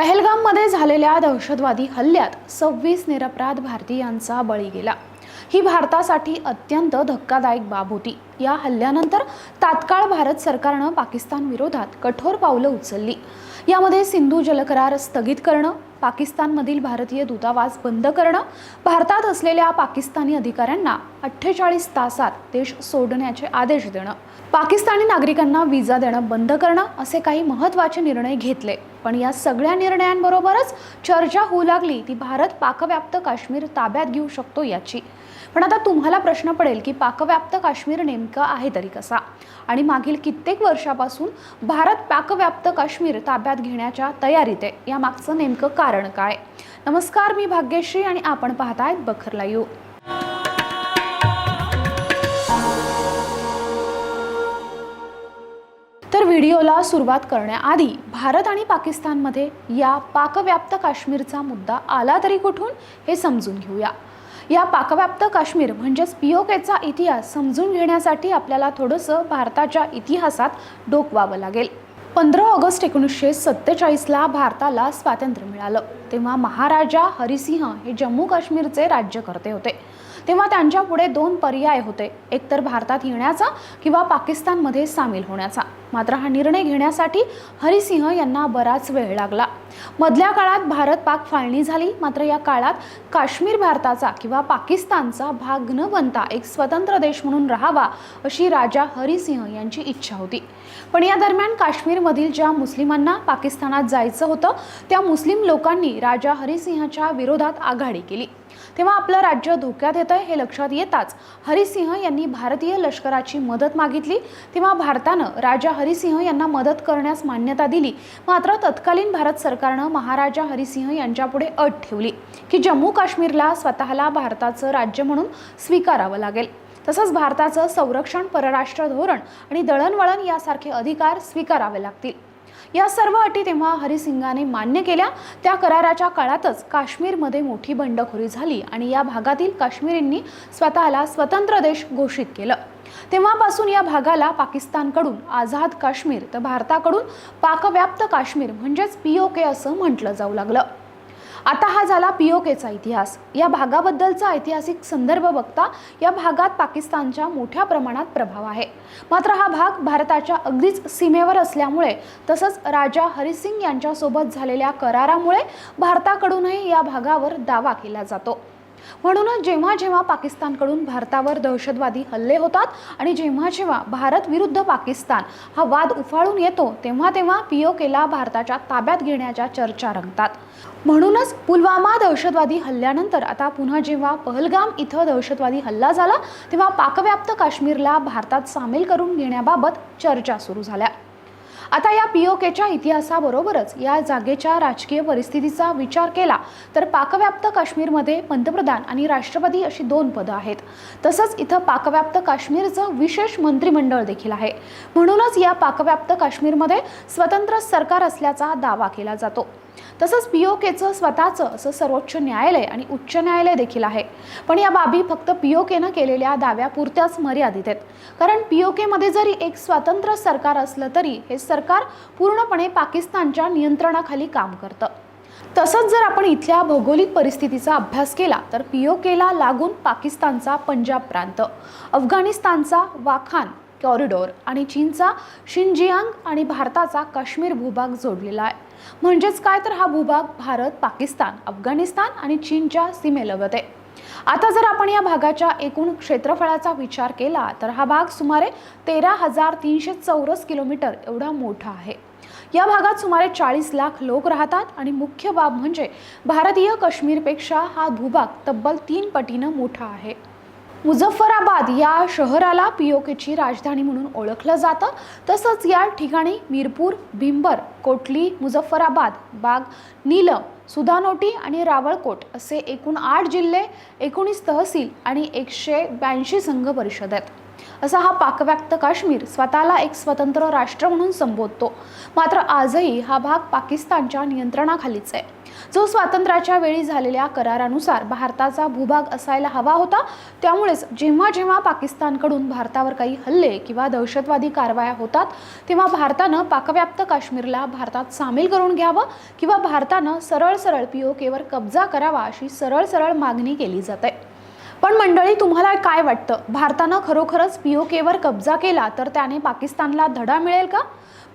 पहलगाममध्ये झालेल्या दहशतवादी हल्ल्यात सव्वीस निरपराध भारतीयांचा बळी गेला. ही भारतासाठी अत्यंत धक्कादायक बाब होती. या हल्ल्यानंतर तात्काळ भारत सरकारनं पाकिस्तान विरोधात कठोर पावलं उचलली. यामध्ये सिंधू जलकरार स्थगित करणं पाकिस्तानमधील भारतीय दूतावास बंद करणं भारतात असलेल्या पाकिस्तानी अधिकाऱ्यांना अठ्ठेचाळीस तासात देश सोडण्याचे आदेश देणं पाकिस्तानी नागरिकांना विजा देणं बंद करणं असे काही महत्त्वाचे निर्णय घेतले. पण या सगळ्या निर्णयांबरोबरच चर्चा होऊ लागली ती भारत पाकव्याप्त काश्मीर ताब्यात घेऊ शकतो याची. पण आता तुम्हाला प्रश्न पडेल की पाकव्याप्त काश्मीर नेमकं आहे तरी कसा? आणि मागील कित्येक वर्षापासून भारत पाकव्याप्त काश्मीर ताब्यात घेण्याच्या तयारीत आहे. यामागचं नेमकं कारण काय? नमस्कार मी भाग्यश्री आणि आपण पाहतायत बखरला यू तर व्हिडिओला सुरुवात करण्याआधी भारत आणि पाकिस्तानमध्ये या पाकव्याप्त काश्मीरचा मुद्दा आला तरी कुठून हे समजून घेऊया. या पाकव्याप्त काश्मीर म्हणजेच पीओकेचा इतिहास समजून घेण्यासाठी आपल्याला थोडंसं भारताच्या इतिहासात डोकवावं लागेल. पंधरा ऑगस्ट एकोणीसशे सत्तेचाळीसला भारताला स्वातंत्र्य मिळालं. तेव्हा महाराजा हरिसिंह हे जम्मू काश्मीरचे राज्यकर्ते होते. तेव्हा त्यांच्यापुढे दोन पर्याय होते. एकतर भारतात येण्याचा किंवा पाकिस्तानमध्ये सामील होण्याचा. मात्र हा निर्णय घेण्यासाठी हरिसिंह यांना बराच वेळ लागला. मधल्या काळात भारत पाक फाळणी झाली. मात्र या काळात काश्मीर भारताचा किंवा पाकिस्तानचा भाग न बनता एक स्वतंत्र देश म्हणून राहावा अशी राजा हरिसिंह यांची इच्छा होती. पण या दरम्यान काश्मीरमधील ज्या मुस्लिमांना पाकिस्तानात जायचं होतं त्या मुस्लिम लोकांनी राजा हरिसिंहच्या विरोधात आघाडी केली. तेव्हा आपलं राज्य धोक्यात येतं हे लक्षात येताच हरिसिंह यांनी भारतीय लष्कराची मदत मागितली. तेव्हा भारतानं राजा हरिसिंह यांना मदत करण्यास मान्यता दिली. मात्र तत्कालीन भारत सरकारनं महाराजा हरिसिंह यांच्यापुढे अट ठेवली की जम्मू काश्मीरला स्वतःला भारताचं राज्य म्हणून स्वीकारावं लागेल. तसंच भारताचं संरक्षण परराष्ट्र धोरण आणि दळणवळण यासारखे अधिकार स्वीकारावे लागतील. या सर्व अटी तेव्हा हरिसिंगाने मान्य केल्या. त्या कराराच्या काळातच काश्मीरमध्ये मोठी बंडखोरी झाली आणि या भागातील काश्मीरींनी स्वतःला स्वतंत्र देश घोषित केलं. तेव्हापासून या भागाला पाकिस्तानकडून आझाद काश्मीर तर भारताकडून पाकव्याप्त काश्मीर म्हणजेच पीओके असं म्हटलं जाऊ लागलं. आता हा झाला पीओकेचा इतिहास. या भागाबद्दलचा ऐतिहासिक संदर्भ बघता या भागात पाकिस्तानच्या मोठ्या प्रमाणात प्रभाव आहे. मात्र हा भाग भारताच्या अगदीच सीमेवर असल्यामुळे तसंच राजा हरिसिंग यांच्यासोबत झालेल्या करारामुळे भारताकडूनही या भागावर दावा केला जातो. म्हणूनच जेव्हा जेव्हा पाकिस्तानकडून भारतावर दहशतवादी हल्ले होतात आणि जेव्हा जेव्हा भारत विरुद्ध पाकिस्तान हा वाद उफाळून येतो तेव्हा तेव्हा पीओकेला भारताच्या ताब्यात घेण्याच्या चर्चा रंगतात. म्हणूनच पुलवामा दहशतवादी हल्ल्यानंतर आता पुन्हा जेव्हा पहलगाम इथं दहशतवादी हल्ला झाला तेव्हा पाकव्याप्त काश्मीरला भारतात सामील करून घेण्याबाबत चर्चा सुरू झाल्या. आता या पीओकेच्या इतिहासाबरोबरच या जागेच्या राजकीय परिस्थितीचा विचार केला तर पाकव्याप्त काश्मीरमध्ये पंतप्रधान आणि राष्ट्रपती अशी दोन पदं आहेत. तसंच इथं पाकव्याप्त काश्मीरचं विशेष मंत्रिमंडळ देखील आहे. म्हणूनच या पाकव्याप्त काश्मीरमध्ये स्वतंत्र सरकार असल्याचा दावा केला जातो. तसंच पी ओ केचं स्वतःचं असं सर्वोच्च न्यायालय आणि उच्च न्यायालय देखील आहे. पण या बाबी फक्त पी ओ केनं केलेल्या दाव्यापुरत्याच मर्यादित आहेत. कारण पी ओ केमध्ये जरी एक स्वतंत्र सरकार असलं तरी हे सरकार पूर्णपणे पाकिस्तानच्या नियंत्रणाखाली काम करतं. तसंच जर आपण इथल्या भौगोलिक परिस्थितीचा अभ्यास केला तर पीओकेला लागून पाकिस्तानचा पंजाब प्रांत अफगाणिस्तानचा वाखान कॉरिडॉर आणि चीनचा शिनजियांग आणि भारताचा काश्मीर भूभाग जोडलेला आहे. म्हणजेच काय तर हा भूभाग भारत पाकिस्तान अफगाणिस्तान आणि चीनच्या सीमेलगत आहे. आता जर आपण या भागाच्या एकूण क्षेत्रफळाचा विचार केला तर हा भाग सुमारे तेरा हजार तीनशे चौरस किलोमीटर एवढा मोठा आहे. या भागात सुमारे चाळीस लाख लोक राहतात आणि मुख्य बाब म्हणजे भारतीय काश्मीरपेक्षा हा भूभाग तब्बल तीन पटीनं मोठा आहे. मुझफ्फराबाद या शहराला पीओकेची राजधानी म्हणून ओळखलं जातं. तसंच या ठिकाणी मिरपूर भिंबर कोटली मुझफ्फराबाद बाग नीलम सुधानोटी आणि रावळकोट असे एकूण आठ जिल्हे एकोणीस तहसील आणि एकशे ब्याऐंशी संघ परिषद आहेत. असा हा पाकव्याप्त काश्मीर स्वतःला एक स्वतंत्र राष्ट्र म्हणून संबोधतो. मात्र आजही हा भाग पाकिस्तानच्या नियंत्रणाखालीच आहे. जो स्वातंत्र्याच्या वेळी झालेल्या करारानुसार भारताचा भूभाग असायला हवा होता त्यामुळेच जेव्हा जेव्हा पाकिस्तानकडून भारतावर काही हल्ले किंवा दहशतवादी कारवाया होतात तेव्हा भारतानं पाकव्याप्त काश्मीरला भारतात सामील करून घ्यावं किंवा भारतानं सरळ सरळ पी ओ केवर कब्जा करावा अशी सरळ सरळ मागणी केली जाते. पण मंडळी तुम्हाला काय वाटतं? भारतानं खरोखरच पी ओ केवर कब्जा केला तर त्याने पाकिस्तानला धडा मिळेल का?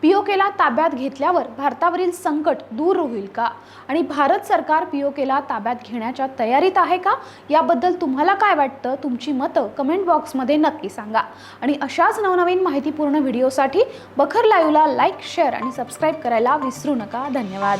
पी ओ केला ताब्यात घेतल्यावर भारतावरील संकट दूर होईल का? आणि भारत सरकार पी ओ केला ताब्यात घेण्याच्या तयारीत आहे का? याबद्दल तुम्हाला काय वाटतं? तुमची मतं कमेंट बॉक्समध्ये नक्की सांगा. आणि अशाच नवनवीन माहितीपूर्ण व्हिडिओसाठी बखर लाईव्हला लाईक शेअर आणि सबस्क्राईब करायला विसरू नका. धन्यवाद.